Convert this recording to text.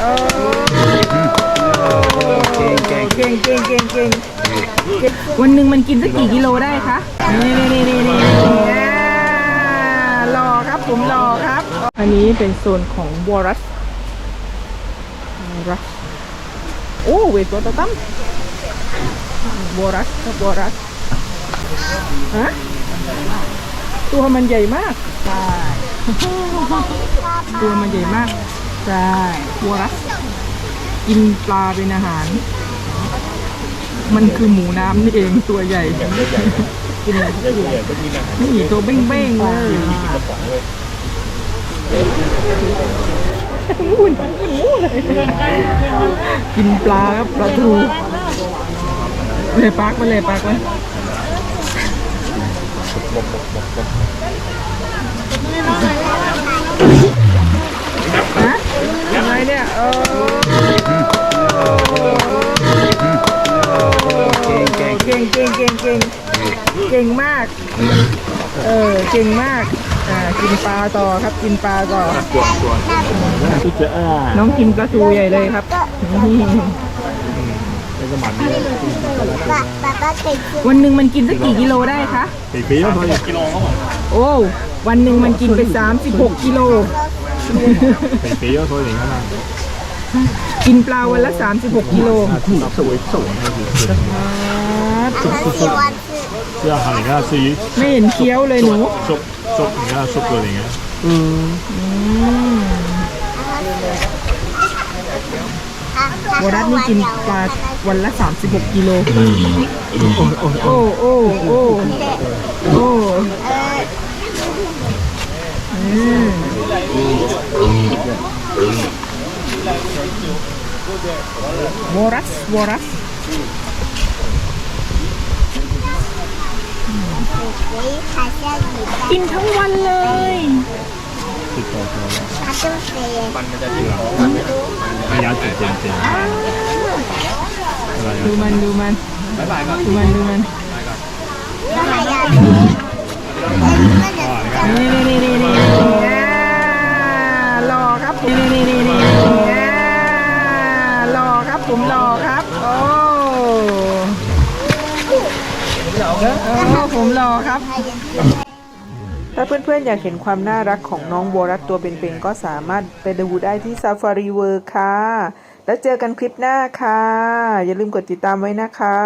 โอ้เก่งเก่งเก่งเก่งเก่งวันหนึ่งมันกินสักกี่กิโลได้คะ นี่นี่นี่นี่นี่รอครับผมรอครับ อันนี้เป็นโซนของวอรัสวอรัสโอ้เวทตัวตตั้มวอรัสครับวอรัสฮะตัวมันใหญ่มากใช่ตัวมันใหญ่มาก ใช่วัวรัสกินปลาเป็นอาหาร มันคือหมูน้ำนี่เองตัวใหญ่กินอะไรก็กินนี่ตัวเบ้งๆเลยมุ่นมุ่นเลยกินปลาครับปลาทูเลยปักไปเลยปักไปฮะอะไร เก่งเก่งเก่งเก่งเก่งมาก เออ เก่งมาก อ่า กินปลาต่อครับ กินปลาต่อ จวดเจ้าน้องกินปลาทูใหญ่เลยครับวันหนึ่งมันกินสักกี่กิโลได้คะ สี่ปีแล้วพออยู่กิโลเขโอ้ วันหนึ่งมันกินไปสามสิบหกกิโล สี่ปีแล้วพออย่างนั้นน กินปลาวันละ 36 กิโล 它至少是为瘦那个是。他很喜欢吃是啊，你看至于 ไม่เห็นเคี้ยวเลยหนู 熟熟，你看熟的，你看。 他他 วรัส 喝 นี่ 完 กิน 了 ปลา 我 วันละ 36 กิโล 哦哦 โอ้โอ้โอ้โอ้ 呃 อืม วอรัสวอรัสกินทั้งวันเลยติดต่อตัวแล้วมันจะติดต่อมันยาวเจ็บเจ็บเจ็บดูมันดูมันดูมันดูมัน โอ้ผมรอครับ ถ้าเพื่อนๆ อยากเห็นความน่ารักของน้องโบรัตตัวเป็นๆ ก็สามารถไปดูได้ที่ Safari World ค่ะ แล้วเจอกันคลิปหน้าค่ะ อย่าลืมกดติดตามไว้นะคะ